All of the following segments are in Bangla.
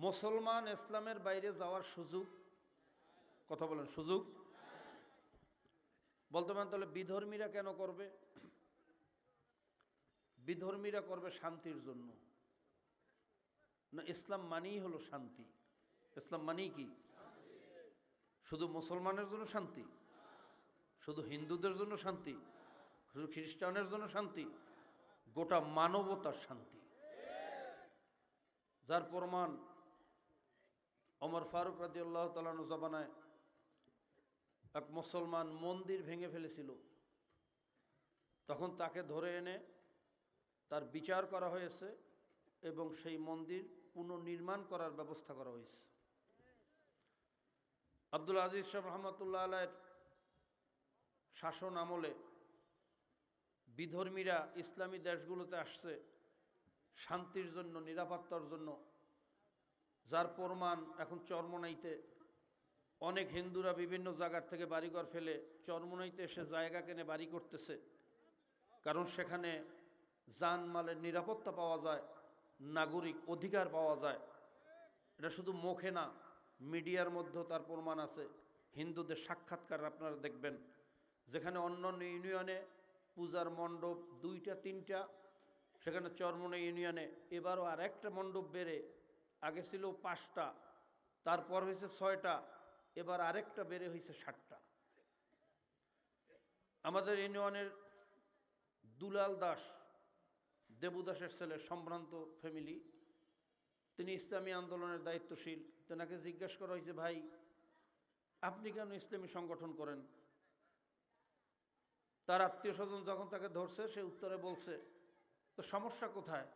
মুসলমান ইসলামের বাইরে যাওয়ার সুযোগ, কথা বলেন, সুযোগ। বলতে পারেন তাহলে বিধর্মীরা কেন করবে? বিধর্মীরা করবে শান্তির জন্য। না, ইসলাম মানেই হলো শান্তি। ইসলাম মানেই কি? শুধু মুসলমানের জন্য শান্তি? শুধু হিন্দুদের জন্য শান্তি? শুধু খ্রিস্টানের জন্য শান্তি? গোটা মানবতার শান্তি। যার প্রমাণ অমর ফারুক রাজি আল্লাহ তালানো জবানায় এক মুসলমান মন্দির ভেঙে ফেলেছিল। তখন তাকে ধরে এনে তার বিচার করা হয়েছে এবং সেই মন্দির পুনর্নির্মাণ করার ব্যবস্থা করা হয়েছে। আব্দুল আজিজ শাহ রহমতুল্লাহ আলাইয়ের শাসন আমলে বিধর্মীরা ইসলামী দেশগুলোতে আসছে শান্তির জন্য, নিরাপত্তার জন্য যার প্রমাণ এখন চরমনাইতে অনেক হিন্দুরা বিভিন্ন জায়গার থেকে বাড়িঘর ফেলে চরমনাইতে এসে জায়গা কেনে বাড়ি করতেছে। কারণ সেখানে জানমালের নিরাপত্তা পাওয়া যায়, নাগরিক অধিকার পাওয়া যায়। এটা শুধু মুখে না, মিডিয়ার মধ্যেও তার প্রমাণ আছে। হিন্দুদের সাক্ষাৎকার আপনারা দেখবেন। যেখানে অন্য ইউনিয়নে পূজার মণ্ডপ দুইটা, তিনটা, সেখানে চরমনে ইউনিয়নে এবারও আর একটা মণ্ডপ বেড়ে আগে ছিল পাঁচটা, তারপর হয়েছে ছয়টা, এবার আরেকটা বেড়ে হয়েছে ষাটটা আমাদের ইউনিয়নের দুলাল দাস দেবু দাসের ছেলে, সম্ভ্রান্ত ফ্যামিলি, তিনি ইসলামী আন্দোলনের দায়িত্বশীল। তেনাকে জিজ্ঞেস করা হয়েছে, ভাই, আপনি কেন ইসলামী সংগঠন করেন? তার আত্মীয় স্বজন যখন তাকে ধরছে, সে উত্তরে বলছে, তো সমস্যা কোথায়?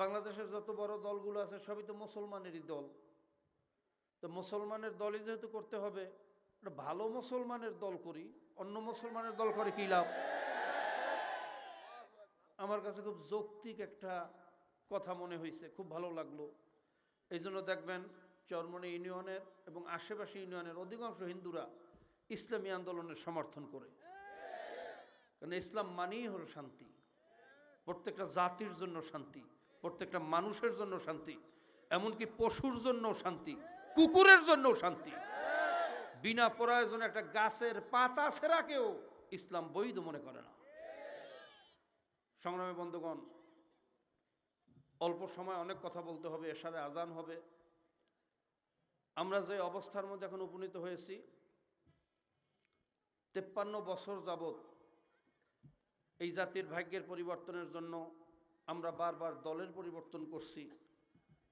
বাংলাদেশের যত বড় দলগুলো আছে, সবই তো মুসলমানেরই দল। তো মুসলমানের দলই যেহেতু করতে হবে ভালো মুসলমানের দল করি, অন্য মুসলমানের দল করে কি লাভ? আমার কাছে খুব যৌক্তিক একটা কথা মনে হয়েছে, খুব ভালো লাগল। এই জন্য দেখবেন চরমনি ইউনিয়নের এবং আশেপাশে ইউনিয়নের অধিকাংশ হিন্দুরা ইসলামী আন্দোলনের সমর্থন করে। কারণ ইসলাম মানেই হলো শান্তি, প্রত্যেকটা জাতির জন্য শান্তি। প্রত্যেকটা মানুষের জন্য শান্তি, এমনকি পশুর জন্য শান্তি, কুকুরের জন্য শান্তি। বিনা প্রয়োজনে একটা গাছের পাতা সেরাকেও ইসলাম বৈধ মনে করে না। সংগ্রামী বন্ধুগণ, অল্প সময় অনেক কথা বলতে হবে, এসারে আজান হবে। আমরা যে অবস্থার মধ্যে এখন উপনীত হয়েছি, তেপ্পান্ন বছর যাবত এই জাতির ভাগ্যের পরিবর্তনের জন্য আমরা বারবার দলের পরিবর্তন করছি,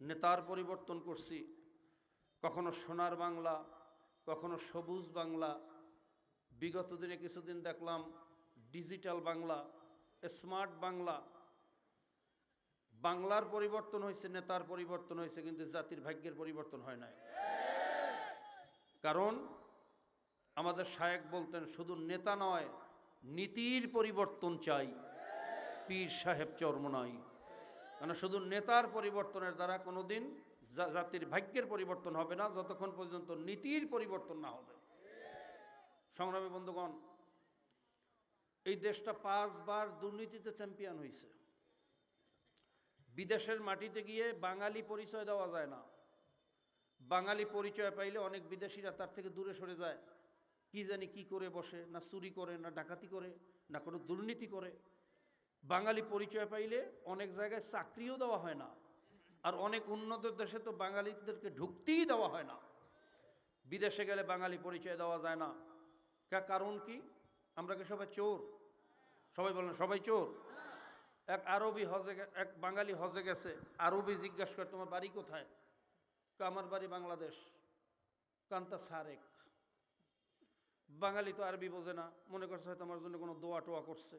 নেতার পরিবর্তন করছি, কখনো সোনার বাংলা, কখনো সবুজ বাংলা, বিগত দিনে কিছুদিন দেখলাম ডিজিটাল বাংলা, স্মার্ট বাংলা, বাংলার পরিবর্তন হয়েছে, নেতার পরিবর্তন হয়েছে, কিন্তু জাতির ভাগ্যের পরিবর্তন হয় নাই। কারণ আমাদের শায়েক বলতেন, শুধু নেতা নয়, নীতির পরিবর্তন চাই। পীর সাহেব চর্ম নয় কেন শুধু নেতার পরিবর্তনের দ্বারা কোনোদিন জা- জাতির ভাগ্যের পরিবর্তন হবে না, যতক্ষণ পর্যন্ত নীতির পরিবর্তন না হবে। সংগ্রামী বন্ধুগণ, এই দেশটা পাঁচবার দুর্নীতিতে চ্যাম্পিয়ন হয়েছে বিদেশের মাটিতে গিয়ে বাঙালি পরিচয় দেওয়া যায় না। বাঙালি পরিচয় পাইলে অনেক বিদেশিরা তার থেকে দূরে সরে যায়। কি জানি কি করে বসে, না চুরি করে, না ডাকাতি করে, না কোনো দুর্নীতি করে। বাঙালি পরিচয় পাইলে অনেক জায়গায় চাকরিও দেওয়া হয় না। আর অনেক উন্নত দেশে তো বাঙালিদেরকে ঢুকতেই দেওয়া হয় না। বিদেশে গেলে বাঙালি পরিচয় দেওয়া যায় না। কারণ কি? আমরা কি সবাই চোর? সবাই বলেন, সবাই চোর। এক আরবি হজে এক বাঙালি হজে গেছে, আরবি জিজ্ঞাসা করে, তোমার বাড়ি কোথায়? আমার বাড়ি বাংলাদেশ। কান্তা সারেক। বাঙালি তো আরবি বোঝে না। মনে করছে হয়তো আমার জন্য কোনো দোয়া টোয়া করছে।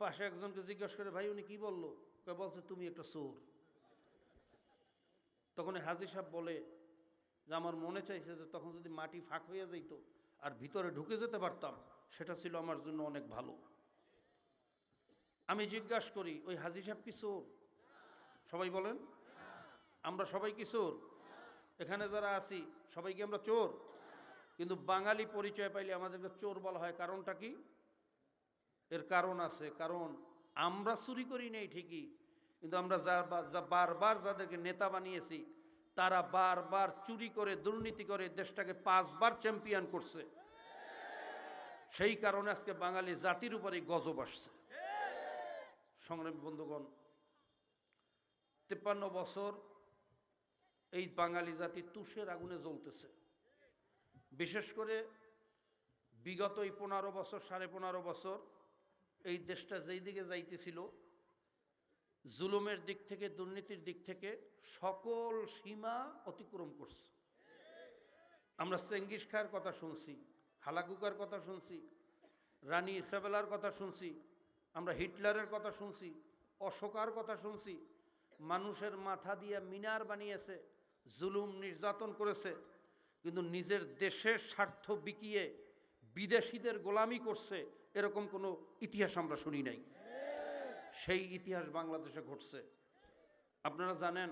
পাশে একজনকে জিজ্ঞাসা করে, ভাই, উনি কি বলল? বলছে, তুমি একটা চোর। তখন হাজি সাহেব বলে, যে আমার মনে চাইছে যে তখন যদি মাটি ফাঁক হয়ে যেত আর ভিতরে ঢুকে যেতে পারতাম, সেটা ছিল আমার জন্য অনেক ভালো। আমি জিজ্ঞাসা করি, ওই হাজি সাহেব কি চোর? সবাই বলেন, আমরা সবাই কি চোর? এখানে যারা আছি, সবাই কি আমরা চোর? কিন্তু বাঙালি পরিচয় পাইলে আমাদেরকে চোর বলা হয়, কারণটা কি? এর কারণ আছে, কারণ আমরা চুরি করি নেই ঠিকই, কিন্তু আমরা যা বারবার যাদেরকে নেতা বানিয়েছি, তারা বারবার চুরি করে, দুর্নীতি করে দেশটাকে পাঁচবার চ্যাম্পিয়ন করছে। সেই কারণে আজকে বাঙালি জাতির উপরে গজব আসছে। সংগ্রামী বন্ধুগণ, তেপ্পান্ন বছর এই বাঙালি জাতি তুষের আগুনে জ্বলতেছে। বিশেষ করে বিগত এই পনেরো বছর, সাড়ে পনেরো বছর এই দেশটা যেই দিকে যাইতেছিল, জুলুমের দিক থেকে, দুর্নীতির দিক থেকে সকল সীমা অতিক্রম করছে। আমরা চেঙ্গিস খার কথা শুনছি হালাকুকার কথা শুনছি, রানী ইসাবেলার কথা শুনছি, আমরা হিটলারের কথা শুনছি, অশোকার কথা শুনছি। মানুষের মাথা দিয়ে মিনার বানিয়েছে, জুলুম নির্যাতন করেছে, কিন্তু নিজের দেশের স্বার্থ বিকিয়ে বিদেশিদের গোলামি করছে, এরকম কোনো ইতিহাস আমরা শুনি নাই। সেই ইতিহাস বাংলাদেশে ঘটছে। আপনারা জানেন,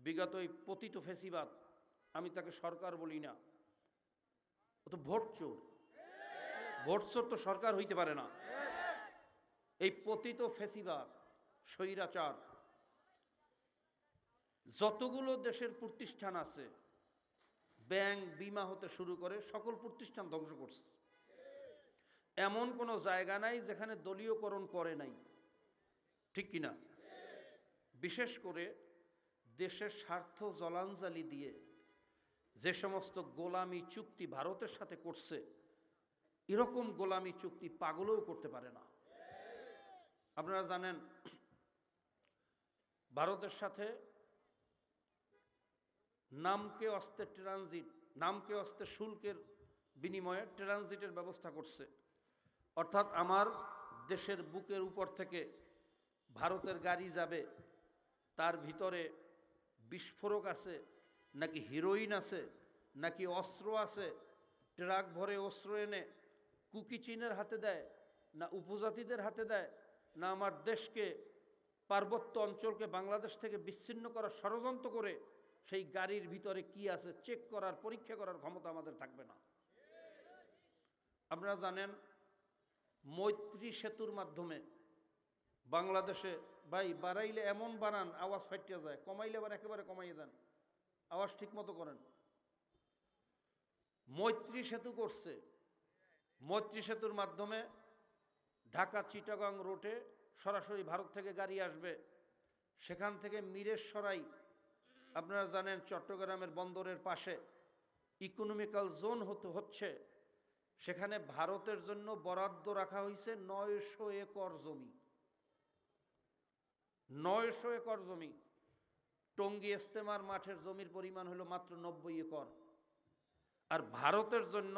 বিগত এই পতিত ফেসিবাদ, আমি তাকে সরকার বলি না, ও তো ভোট চোর। ভোট চোর তো সরকার হইতে পারে না। এই পতিত ফেসিবাদ, স্বৈরাচার, যতগুলো দেশের প্রতিষ্ঠান আছে ব্যাংক বিমা হতে শুরু করে, সকল প্রতিষ্ঠান ধ্বংস করছে। এমন কোনো জায়গা নাই যেখানে দলীয়করণ করে নাই। ঠিক কিনা বিশেষ করে দেশের স্বার্থ জলাঞ্জলি দিয়ে যে সমস্ত গোলামি চুক্তি ভারতের সাথে করছে, এরকম গোলামি চুক্তি পাগলেও করতে পারে না। আপনারা জানেন, ভারতের সাথে নামকে অস্তে ট্রানজিট, নামকে অস্তে শুল্কের বিনিময়ে ট্রানজিটের ব্যবস্থা করছে। অর্থাৎ আমার দেশের বুকের উপর থেকে ভারতের গাড়ি যাবে, তার ভিতরে বিস্ফোরক আছে, নাকি হিরোইন আছে, নাকি অস্ত্র আছে, ট্রাক ভরে অস্ত্র এনে কুকি চীনের হাতে দেয়, না উপজাতিদের হাতে দেয়, না আমার দেশকে পার্বত্য অঞ্চলকে বাংলাদেশ থেকে বিচ্ছিন্ন করার ষড়যন্ত্র করে সেই গাড়ির ভিতরে কি আছে চেক করার, পরীক্ষা করার ক্ষমতা আমাদের থাকবে না। আপনারা জানেন, মৈত্রী সেতুর মাধ্যমে বাংলাদেশে, ভাই, বাড়াইলে এমন বানান, আওয়াজ ফাটিয়া যায়, কমাইলে আবার একেবারে কমাইয়ে যান। আওয়াজ ঠিক মতো করেন। মৈত্রী সেতু করছে। মৈত্রী সেতুর মাধ্যমে ঢাকা চিটাগাং রোডে সরাসরি ভারত থেকে গাড়ি আসবে। সেখান থেকে মিরেশ্বরাই আপনারা জানেন চট্টগ্রামের বন্দরের পাশে ইকোনমিক্যাল জোন হতে হচ্ছে। সেখানে ভারতের জন্য বরাদ্দ রাখা হয়েছে নয়শো একর জমি। নয়শো একর জমি। টঙ্গী ইস্তেমার মাঠের জমির পরিমাণ হলো মাত্র নব্বই একর। আর ভারতের জন্য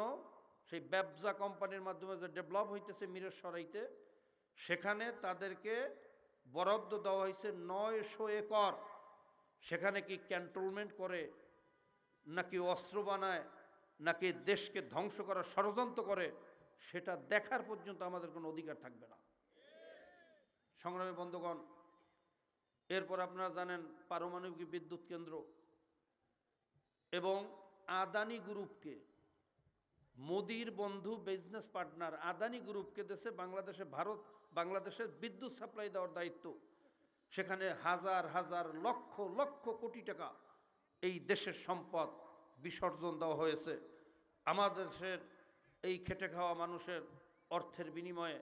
সেই ব্যবসা কোম্পানির মাধ্যমে যে ডেভেলপ হইতেছে মিরের সরাইতে সেখানে তাদেরকে বরাদ্দ দেওয়া হয়েছে নয়শো একর। সেখানে কি ক্যান্টনমেন্ট করে, নাকি অস্ত্র বানায়, নাকি দেশকে ধ্বংস করার ষড়যন্ত্র করে, সেটা দেখার পর্যন্ত আমাদের কোনো অধিকার থাকবে না। সংগ্রামী বন্ধুগণ, এরপর আপনারা জানেন পারমাণবিক বিদ্যুৎ কেন্দ্র এবং আদানি গ্রুপকে, মোদির বন্ধু বিজনেস পার্টনার আদানি গ্রুপকে দেশে বাংলাদেশে ভারত বাংলাদেশের বিদ্যুৎ সাপ্লাই দেওয়ার দায়িত্ব। সেখানে হাজার হাজার, লক্ষ লক্ষ কোটি টাকা এই দেশের সম্পদ বিসর্জন দেওয়া হয়েছে। আমাদের এই খেটে খাওয়া মানুষের অর্থের বিনিময়ে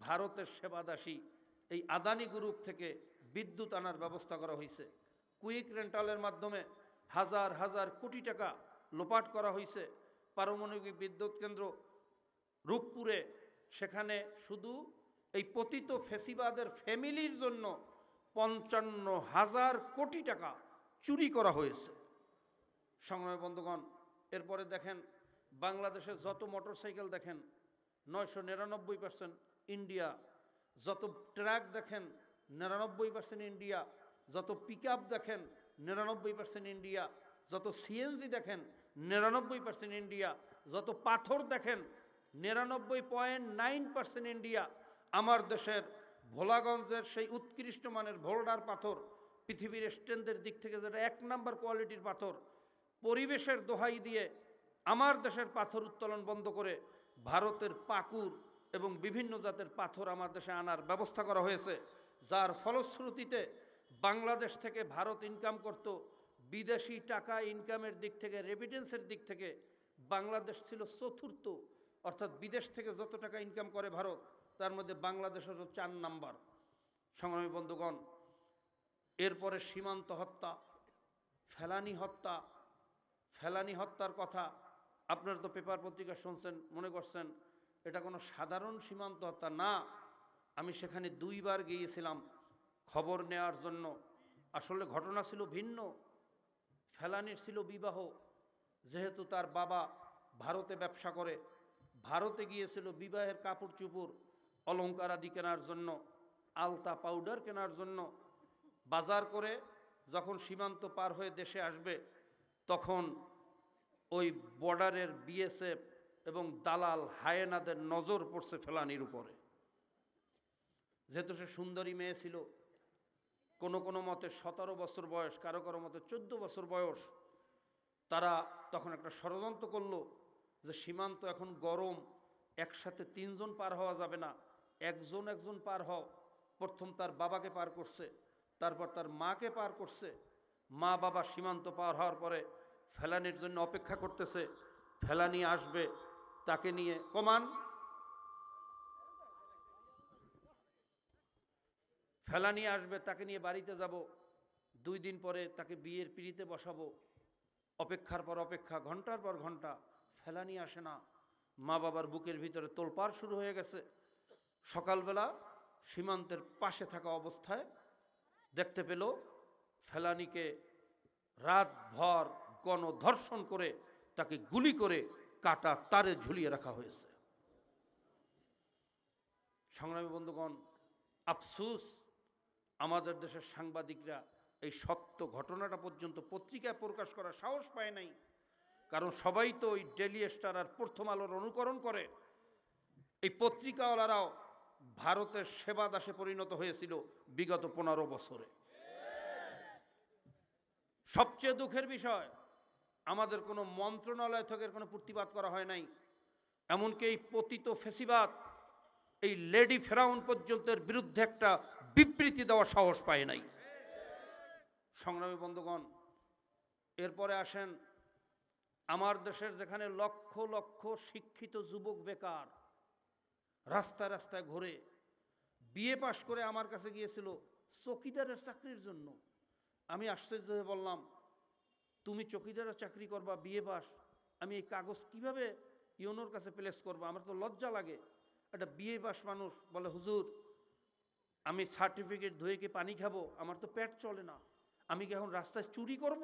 ভারতের সেবাদাসী এই আদানি গ্রুপ থেকে বিদ্যুৎ আনার ব্যবস্থা করা হয়েছে। কুইক রেন্টালের মাধ্যমে হাজার হাজার কোটি টাকা লোপাট করা হয়েছে। পারমাণবিক বিদ্যুৎ কেন্দ্র রূপপুরে। সেখানে শুধু এই পতিত ফেসিবাদের ফ্যামিলির জন্য পঞ্চান্ন হাজার কোটি টাকা চুরি করা হয়েছে। সংগ্রামী বন্ধুগণ, এরপরে দেখেন বাংলাদেশের যত মোটরসাইকেল দেখেন, নয়শো নিরানব্বই পার্সেন্ট ইন্ডিয়া, যত ট্রাক দেখেন, নিরানব্বই পার্সেন্ট ইন্ডিয়া, যত পিক দেখেন, নিরানব্বই পার্সেন্ট ইন্ডিয়া, যত সিএনজি দেখেন, নিরানব্বই পার্সেন্ট ইন্ডিয়া, যত পাথর দেখেন, নিরানব্বই পয়েন্ট নাইন পার্সেন্ট ইন্ডিয়া, আমার দেশের ভোলাগঞ্জের সেই উৎকৃষ্ট মানের ভোল্ডার পাথর, পৃথিবীর স্ট্রেন্থের দিক থেকে যেটা এক নাম্বার কোয়ালিটির পাথর, পরিবেশের দোহাই দিয়ে আমার দেশের পাথর উত্তোলন বন্ধ করে ভারতের পাকুর এবং বিভিন্ন জাতের পাথর আমার দেশে আনার ব্যবস্থা করা হয়েছে, যার ফলশ্রুতিতে বাংলাদেশ থেকে ভারত ইনকাম করত, বিদেশি টাকা ইনকামের দিক থেকে রেমিটেন্সের দিক থেকে, বাংলাদেশ ছিল চতুর্থ, অর্থাৎ বিদেশ থেকে যত টাকা ইনকাম করে ভারত তার মধ্যে বাংলাদেশের হলো চার নাম্বার সংগ্রামী বন্ধুগণ। এরপরে সীমান্ত হত্যা, ফেলানি হত্যা, ফেলানি হত্যার কথা আপনারা তো পেপার পত্রিকা শুনছেন, মনে করছেন, এটা কোনো সাধারণ সীমান্ত হত্যা না। আমি সেখানে দুইবার গিয়েছিলাম খবর নেওয়ার জন্য। আসলে ঘটনা ছিল ভিন্ন, ফেলানির ছিল বিবাহ। যেহেতু তার বাবা ভারতে ব্যবসা করে, ভারতে গিয়েছিল বিবাহের কাপড় চুপুর অলংকার আদি কেনার জন্য, আলতা পাউডার কেনার জন্য বাজার করে যখন সীমান্ত পার হয়ে দেশে আসবে, তখন ওই বর্ডারের বিএসএফ এবং দালাল হায়েনাদের নজর পড়ছে ফেলানির উপরে। যেহেতু সে সুন্দরী মেয়ে ছিল, কোনো কোনো মতে সতেরো বছর বয়স, কারও কারও মতে চোদ্দ বছর বয়স, তারা তখন একটা ষড়যন্ত্র করল যে সীমান্ত এখন গরম, একসাথে তিনজন পার হওয়া যাবে না। একজন একজন পার হও। প্রথম তার বাবাকে পার করছে, তারপর তার মাকে পার করছে। মা বাবা সীমান্ত পার হওয়ার পরে ফেলানির জন্য অপেক্ষা করতেছে। ফেলানি আসবে, তাকে নিয়ে কমান। ফেলানি আসবে, তাকে নিয়ে বাড়িতে যাব। দুই দিন পরে তাকে বিয়ের পিড়িতে বসাবো। অপেক্ষার পর অপেক্ষা, ঘণ্টার পর ঘণ্টা, ফেলানি আসে না। মা বাবার বুকের ভিতরে তোলপাড় শুরু হয়ে গেছে। সকালবেলা সীমান্তের পাশে থাকা অবস্থায় দেখতে পেল ফেলানিকে রাত ভর গণধর্ষণ করে তাকে গুলি করে কাটা তারে ঝুলিয়ে রাখা হয়েছে। সংগ্রামী বন্ধুগণ, আফসুস, আমাদের দেশের সাংবাদিকরা এই সত্য ঘটনাটা পর্যন্ত পত্রিকায় প্রকাশ করার সাহস পায় নাই। কারণ সবাই তো ওই ডেলি স্টার আর প্রথম আলোর অনুকরণ করে। এই পত্রিকাওয়ালারাও ভারতের সেবা দাসে পরিণত হয়েছিল বিগত পনেরো বছরে। সবচেয়ে দুঃখের বিষয়, আমাদের কোনো মন্ত্রণালয় থেকে কোনো প্রতিবাদ করা হয় নাই। এমনকি এই পতিত ফেসিবাদ, এই লেডি ফেরাউন পর্যন্তের বিরুদ্ধে একটা বিবৃতি দেওয়ার সাহস পায় নাই। সংগ্রামী বন্ধুগণ, এরপরে আসেন, আমার দেশের যেখানে লক্ষ লক্ষ শিক্ষিত যুবক বেকার রাস্তায় রাস্তায় ঘুরে বিয়ে পাশ করে আমার কাছে গিয়েছিল চকিদারের চাকরির জন্য। আমি আশ্চর্য হয়ে বললাম, তুমি চকিদারের চাকরি করবা বিয়ে পাস আমি এই কাগজ কীভাবে ইউনোর কাছে প্লেস করব? আমার তো লজ্জা লাগে। একটা বিয়ে পাস মানুষ বলে, হুজুর, আমি সার্টিফিকেট ধুয়ে কি পানি খাব? আমার তো পেট চলে না। আমি কি এখন রাস্তায় চুরি করব?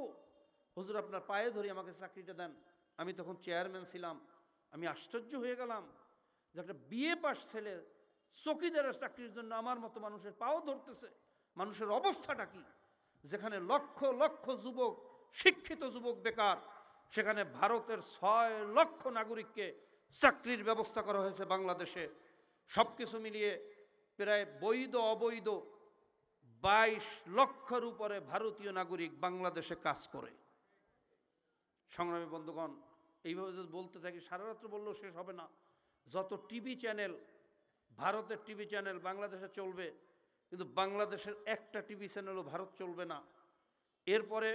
হুজুর, আপনার পায়ে ধরে আমাকে চাকরিটা দেন। আমি তখন চেয়ারম্যান ছিলাম। আমি আশ্চর্য হয়ে গেলাম। একটা বিয়ে পাস ছেলে চকিদারের চাকরির জন্য আমার মতো মানুষের পাও ধরতেছে। মানুষের অবস্থাটা কি? যেখানে লক্ষ লক্ষ যুবক, শিক্ষিত যুবক বেকার, সেখানে ভারতের ছয় লক্ষ নাগরিককে চাকরির ব্যবস্থা করা হয়েছে বাংলাদেশে। সব কিছু মিলিয়ে প্রায় বৈধ, অবৈধ বাইশ লক্ষর উপরে ভারতীয় নাগরিক বাংলাদেশে কাজ করে। সংগ্রামী বন্ধুগণ, এইভাবে যদি বলতে থাকি, সারা রাত্র বললেও শেষ হবে না। যত টিভি চ্যানেল, ভারতের টিভি চ্যানেল বাংলাদেশে চলবে, কিন্তু বাংলাদেশের একটা টিভি চ্যানেলও ভারত চলবে না। এরপরে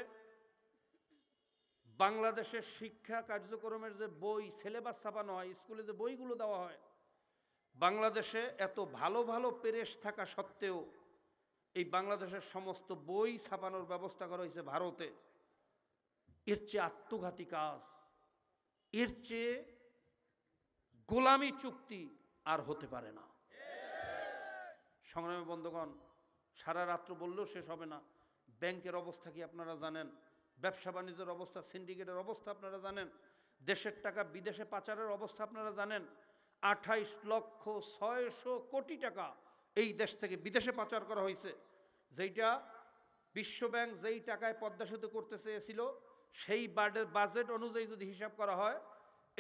বাংলাদেশের শিক্ষা কার্যক্রমের যে বই, সিলেবাস ছাপানো হয়, স্কুলে যে বইগুলো দেওয়া হয়, বাংলাদেশে এত ভালো ভালো পেরেশ থাকা সত্ত্বেও এই বাংলাদেশের সমস্ত বই ছাপানোর ব্যবস্থা করা হয়েছে ভারতে। এর চেয়ে আত্মঘাতী কাজ, এর চেয়ে গোলামি চুক্তি আর হতে পারে না। সংগ্রামী বন্ধুগণ, সারা রাত্র বললেও শেষ হবে না। ব্যাংকের অবস্থা কি আপনারা জানেন? ব্যবসা বাণিজ্যের অবস্থা, সিন্ডিকেটের অবস্থা আপনারা জানেন? দেশের টাকা বিদেশে পাচারের অবস্থা আপনারা জানেন? আঠাইশ লক্ষ ছয়শো কোটি টাকা এই দেশ থেকে বিদেশে পাচার করা হয়েছে। যেইটা বিশ্বব্যাংক যেই টাকায় পদ্মা সেতু করতে চেয়েছিল, সেই বাজেট অনুযায়ী যদি হিসাব করা হয়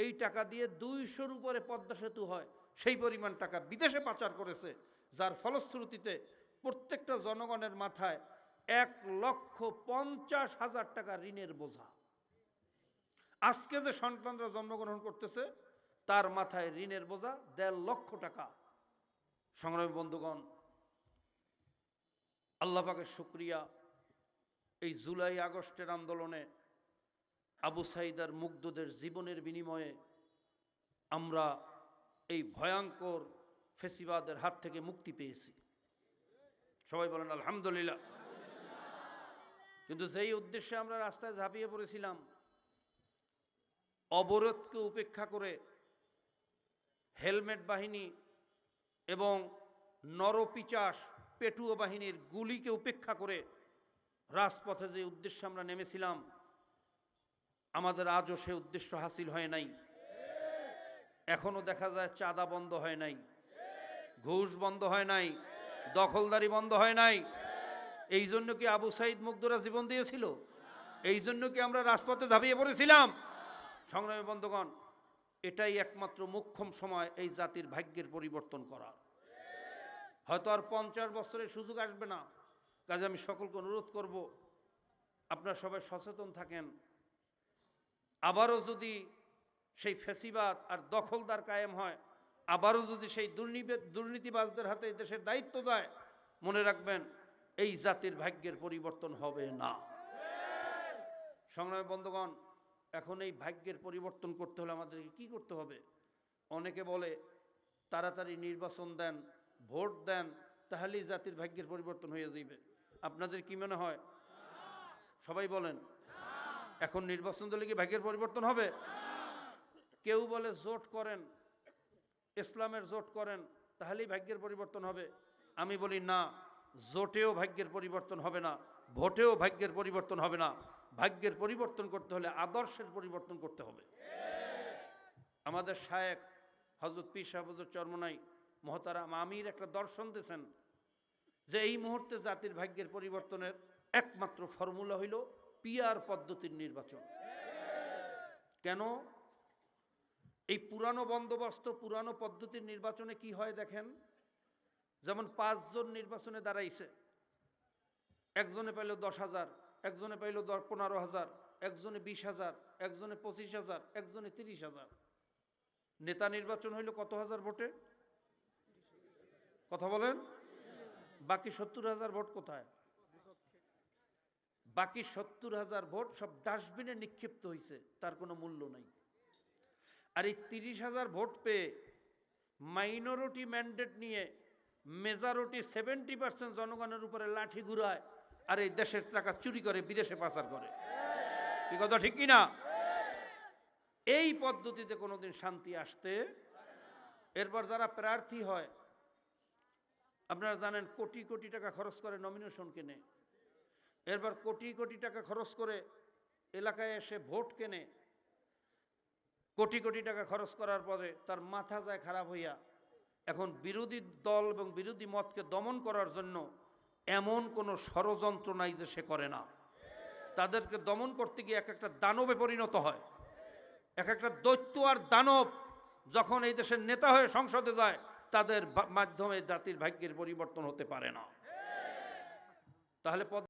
এই টাকা দিয়ে দুইশোর উপরে পদ্মা সেতু হয়। সেই পরিমাণ টাকা বিদেশে পাচার করেছে, যার ফলশ্রুতিতে প্রত্যেকটা জনগণের মাথায় এক লক্ষ পঞ্চাশ হাজার টাকা ঋণের বোঝা। আজকে যে সন্তানরা জন্মগ্রহণ করতেছে, তার মাথায় ঋণের বোঝা দেড় লক্ষ টাকা। সংগ্রামী বন্ধুগণ, আল্লাহ পাকের শুক্রিয়া। এই জুলাই আগস্টের আন্দোলনে আবু সাইদার মুগ্ধদের জীবনের বিনিময়ে আমরা এই ভয়ঙ্কর ফেসিবাদের হাত থেকে মুক্তি পেয়েছি। সবাই বলেন, আলহামদুলিল্লাহ। কিন্তু যেই উদ্দেশ্যে আমরা রাস্তায় ঝাঁপিয়ে পড়েছিলাম, অবরোধকে উপেক্ষা করে হেলমেট বাহিনী এবং নরপিচাস পেটুয়া বাহিনীর গুলিকে উপেক্ষা করে রাজপথে যে উদ্দেশ্যে আমরা নেমেছিলাম আমাদের আজও সে উদ্দেশ্য হাসিল হয় নাই। এখনও দেখা যায় চাঁদা বন্ধ হয় নাই। ঘুষ বন্ধ হয় নাই। দখলদারি বন্ধ হয় নাই। এই জন্য কি আবু সাইদ মুগ্ধরা জীবন দিয়েছিল? এই জন্য কি আমরা রাজপথে ঝাঁপিয়ে পড়েছিলাম? সংগ্রামী বন্ধুগণ, এটাই একমাত্র মুখ্যম সময় এই জাতির ভাগ্যের পরিবর্তন করা। হয়তো আর পঞ্চাশ বছরের সুযোগ আসবে না। কাজে আমি সকলকে অনুরোধ করব, আপনারা সবাই সচেতন থাকেন। আবারও যদি সেই ফেসিবাদ আর দখলদার কায়েম হয়, আবারও যদি সেই দুর্নীতি, দুর্নীতিবাজদের হাতে দেশের দায়িত্ব যায়, মনে রাখবেন এই জাতির ভাগ্যের পরিবর্তন হবে না। সংগ্রামী বন্ধুগণ, এখন এই ভাগ্যের পরিবর্তন করতে হলে আমাদেরকে কি করতে হবে? অনেকে বলে, তাড়াতাড়ি নির্বাচন দেন, ভোট দেন, তাহলেই জাতির ভাগ্যের পরিবর্তন হয়ে যাইবে। আপনাদের কি মনে হয়? সবাই বলেন এখন নির্বাচন দিলে কি ভাগ্যের পরিবর্তন হবে? কেউ বলে জোট করেন, ইসলামের জোট করেন, তাহলেই ভাগ্যের পরিবর্তন হবে। আমি বলি, না, জোটেও ভাগ্যের পরিবর্তন হবে না, ভোটেও ভাগ্যের পরিবর্তন হবে না। ভাগ্যের পরিবর্তন করতে হলে আদর্শের পরিবর্তন করতে হবে। আমাদের শায়েক হজরত পীর সাহেবজর চর্মনাই, মহতারাম আমির একটা দর্শন দিয়েছেন যে এই মুহূর্তে জাতির ভাগ্যের পরিবর্তনের একমাত্র ফর্মুলা হইল পিয়ার পদ্ধতির নির্বাচন। কেন? এই পুরানো বন্দোবস্ত, পুরানো পদ্ধতির নির্বাচনে কি হয় দেখেন? যেমন পাঁচজন নির্বাচনে দাঁড়াইছে। একজনে পাইল দশ হাজার, একজনে পাইল পনেরো হাজার, একজনে বিশ হাজার, একজনে পঁচিশ হাজার, একজনে তিরিশ হাজার। নেতা নির্বাচন হইল কত হাজার ভোটে? কথা বলেন? বাকি সত্তর হাজার ভোট কোথায়? বাকি সত্তর হাজার ভোট সব ডাস্টবিনে নিক্ষিপ্ত হয়েছে তার কোনো মূল্য নাই। আর এই তিরিশ হাজার ভোট পেয়ে মাইনরিটি ম্যান্ডেট নিয়ে মেজরিটি সেভেন্টি পার্সেন্ট জনগণের উপরে লাঠি ঘুরায় আর এই দেশের টাকা চুরি করে, বিদেশে পাচার করে। কি কথা ঠিক কিনা? এই পদ্ধতিতে কোনোদিন শান্তি আসতে এরপর যারা প্রার্থী হয়, আপনারা জানেন কোটি কোটি টাকা খরচ করে নমিনেশন কেনে। এরপর কোটি কোটি টাকা খরচ করে এলাকায় এসে ভোট কেনে, কোটি কোটি টাকা খরচ করার পরে তার মাথা যায় খারাপ হইয়া এখন বিরোধী দল এবং বিরোধী মতকে দমন করার জন্য এমন কোনো ষড়যন্ত্র নাই যে সে করে না। তাদেরকে দমন করতে গিয়ে এক একটা দানবে পরিণত হয়। এক একটা দৈত্য আর দানব যখন এই দেশের নেতা হয়ে সংসদে যায়, তাদের মাধ্যমে জাতির ভাগ্যের পরিবর্তন হতে পারে না। তাহলে